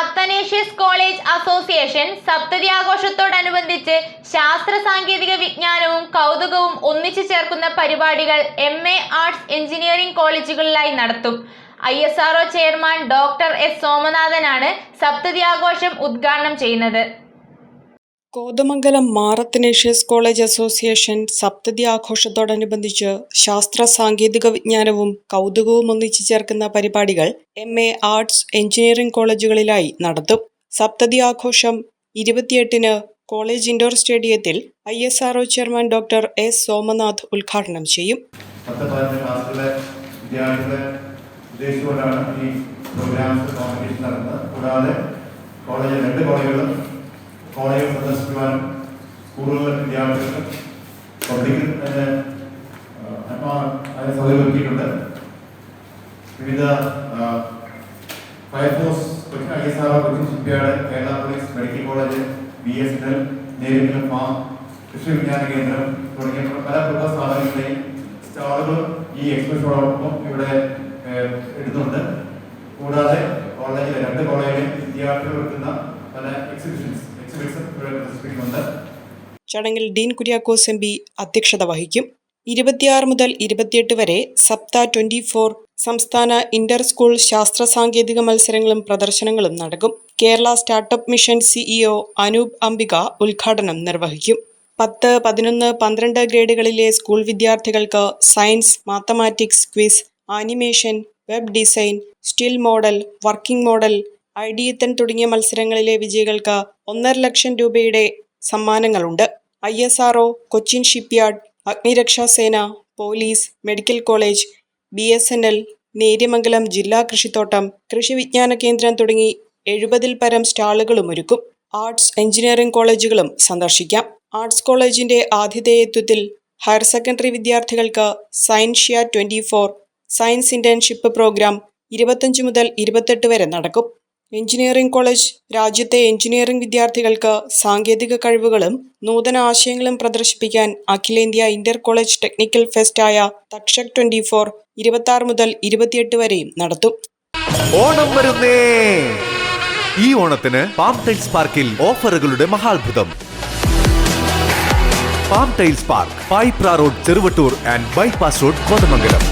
Athanasius college association സപ്തതി ആഘോഷത്തോടനുബന്ധിച്ച് ശാസ്ത്ര സാങ്കേതിക വിജ്ഞാനവും കൗതുകവും ഒന്നിച്ചു ചേർക്കുന്ന പരിപാടികൾ എം എ ആർട്സ് എഞ്ചിനീയറിംഗ് കോളേജുകളിലായി നടത്തും. I S R O chairman doctor S സോമനാഥനാണ് സപ്തതി ആഘോഷം ഉദ്ഘാടനം ചെയ്യുന്നത്. Kothamangalam Mar Athanasius college association സപ്തതി ആഘോഷത്തോടനുബന്ധിച്ച് ശാസ്ത്ര സാങ്കേതിക വിജ്ഞാനവും കൗതുകവും ഒന്നിച്ചു ചേർക്കുന്ന പരിപാടികൾ എം എ ആർട്സ് എഞ്ചിനീയറിംഗ് കോളേജുകളിലായി നടത്തും. സപ്തതി ആഘോഷം ഇരുപത്തിയെട്ടിന് കോളേജ് ഇൻഡോർ സ്റ്റേഡിയത്തിൽ I S R O chairman doctor S Somanath ഉദ്ഘാടനം ചെയ്യും. ഈ പ്രോഗ്രാംസ് കോളേജ് രണ്ട് കോളേജുകളും കോളേജുകൾ സന്ദർശിക്കുവാനും സ്കൂളുകളിലെ വിദ്യാർത്ഥികൾക്ക് പബ്ലിക്കിൽ തന്നെ അതിന് സൗകര്യമൊരുക്കിയിട്ടുണ്ട് വിവിധ fire force Cochin I S R Cochin shipyard Kerala police medical college B S N L നേരിക്കൽ farm കൃഷി വിജ്ഞാന കേന്ദ്രം തുടങ്ങിയ പല പ്രമുഖ സ്ഥാപനങ്ങളുടെയും സ്റ്റാളുകൾ ഈ എക്സിബിഷനോടൊപ്പം ഇവിടെ എടുത്തുണ്ട് കൂടാതെ കോളേജിലെ രണ്ട് കോളേജിലെ വിദ്യാർത്ഥികൾ എടുക്കുന്ന പല എക്സിബിഷൻസ്. ചടങ്ങിൽ ഡീൻ കുര്യാക്കോസ് എം പി അധ്യക്ഷത വഹിക്കും. ഇരുപത്തിയാറ് മുതൽ ഇരുപത്തിയെട്ട് വരെ സപ്ത ട്വന്റി ഫോർ സംസ്ഥാന ഇന്റർ സ്കൂൾ ശാസ്ത്ര സാങ്കേതിക മത്സരങ്ങളും പ്രദർശനങ്ങളും നടക്കും. Kerala startup mission CEO Anoop Ambika ഉദ്ഘാടനം നിർവഹിക്കും. പത്ത് പതിനൊന്ന് പന്ത്രണ്ട് ഗ്രേഡുകളിലെ സ്കൂൾ വിദ്യാർത്ഥികൾക്ക് science mathematics quiz animation web design still model working model ideathon തുടങ്ങിയ മത്സരങ്ങളിലെ വിജയികൾക്ക് ഒന്നര ലക്ഷം രൂപയുടെ സമ്മാനങ്ങളുണ്ട്. I S R Cochin shipyard അഗ്നിരക്ഷാസേന police medical college B S N L Neriamangalam ജില്ലാ കൃഷിത്തോട്ടം കൃഷി വിജ്ഞാന കേന്ദ്രം തുടങ്ങി എഴുപതിൽ പരം സ്റ്റാളുകളും ഒരുക്കും. ആർട്സ് എഞ്ചിനീയറിംഗ് കോളേജുകളും സന്ദർശിക്കാം. ആർട്സ് കോളേജിന്റെ ആതിഥേയത്വത്തിൽ ഹയർ സെക്കൻഡറി വിദ്യാർത്ഥികൾക്ക് Scientia twenty four science internship program ഇരുപത്തഞ്ച് മുതൽ ഇരുപത്തെട്ട് വരെ നടക്കും. എഞ്ചിനീയറിംഗ് കോളേജ് രാജ്യത്തെ എഞ്ചിനീയറിംഗ് വിദ്യാർത്ഥികൾക്ക് സാങ്കേതിക കഴിവുകളും നൂതന ആശയങ്ങളും പ്രദർശിപ്പിക്കാൻ അഖിലേന്ത്യ ഇന്റർ കോളേജ് ടെക്നിക്കൽ ഫെസ്റ്റായ തക്ഷക് ട്വന്റി ഫോർ ഇരുപത്തി ആറ് മുതൽ ഇരുപത്തിയെട്ട് വരെയും നടത്തും. ഓണം വരുന്നേ. ഈ ഓണത്തിന് പാം ടൈൽസ് പാർക്കിൽ ഓഫറുകളുടെ മഹാത്ഭുതം. Palm tiles park Payipra road Cheruvattoor and bypass road Kothamangalam